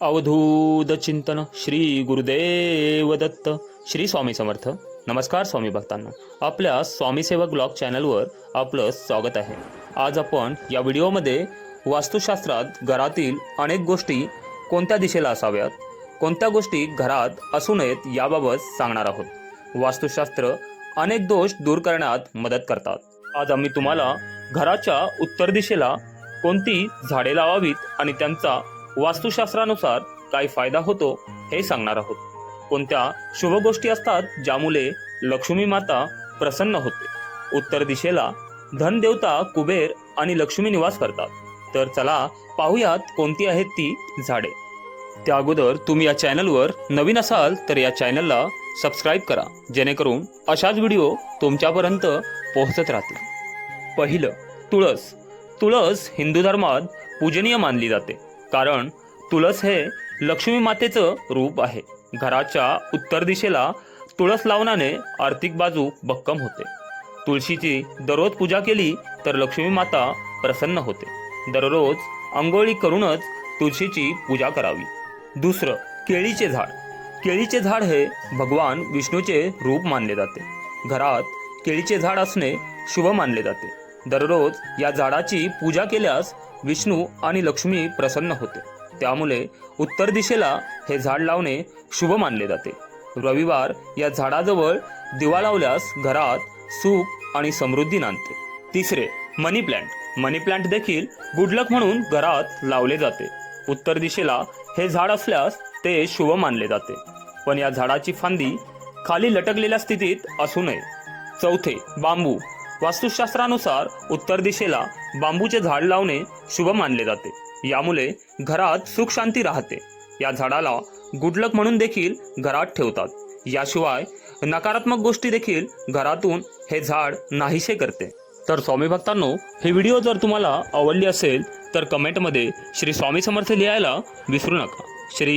अवधूत चिंतन श्री गुरुदेव दत्त श्री स्वामी समर्थ. नमस्कार स्वामी भक्तांना. आपल्या स्वामीसेवक ब्लॉग चॅनलवर आपलं स्वागत आहे. आज आपण या व्हिडिओमध्ये वास्तुशास्त्रात घरातील अनेक गोष्टी कोणत्या दिशेला असाव्यात कोणत्या गोष्टी घरात असू नयेत याबाबत सांगणार आहोत. वास्तुशास्त्र अनेक दोष दूर करण्यात मदत करतात. आज आम्ही तुम्हाला घराच्या उत्तर दिशेला कोणती झाडे लावावीत आणि त्यांचा वास्तुशास्त्रानुसार काय फायदा होतो हे सांगणार आहोत. कोणत्या शुभ गोष्टी असतात ज्यामुळे लक्ष्मी माता प्रसन्न होते? उत्तर दिशेला धनदेवता कुबेर आणि लक्ष्मी निवास करतात. तर चला पाहुयात कोणती आहेत ती झाडे. त्या अगोदर तुम्ही या चॅनलवर नवीन असाल तर या चॅनलला सबस्क्राईब करा जेणेकरून अशाच व्हिडिओ तुमच्यापर्यंत पोहोचत राहतील. पहिलं तुळस. तुळस हिंदू धर्मात पूजनीय मानली जाते. कारण तुळस हे लक्ष्मी मातेचं रूप आहे. घराच्या उत्तर दिशेला तुळस लावण्याने आर्थिक बाजू भक्कम होते. तुळशीची दररोज पूजा केली तर लक्ष्मी माता प्रसन्न होते. दररोज आंघोळी करूनच तुळशीची पूजा करावी. दुसरं केळीचे झाड. केळीचे झाड हे भगवान विष्णूचे रूप मानले जाते. घरात केळीचे झाड असणे शुभ मानले जाते. दररोज या झाडाची पूजा केल्यास विष्णू आणि लक्ष्मी प्रसन्न होते. त्यामुळे उत्तर दिशेला हे झाड लावणे शुभ मानले जाते. रविवार या झाडाजवळ दिवा लावल्यास घरात सुख आणि समृद्धी नांदते. तिसरे मनी प्लांट मनी प्लांट देखील गुडलक म्हणून घरात लावले जाते. उत्तर दिशेला हे झाड असल्यास ते शुभ मानले जाते. पण या झाडाची फांदी खाली लटकलेल्या स्थितीत असू नये. चौथे बांबू. वास्तुशास्त्रानुसार उत्तर दिशेला बांबूचे झाड लावणे शुभ मानले जाते. यामुळे घरात सुख शांती राहते. या झाडाला गुडलक म्हणून देखील घरात ठेवतात. याशिवाय नकारात्मक गोष्टी देखील घरातून हे झाड नाहीसे करते. तर स्वामी भक्तांनो हे व्हिडिओ जर तुम्हाला आवडली असेल तर कमेंटमध्ये श्री स्वामी समर्थ लिहायला विसरू नका. श्री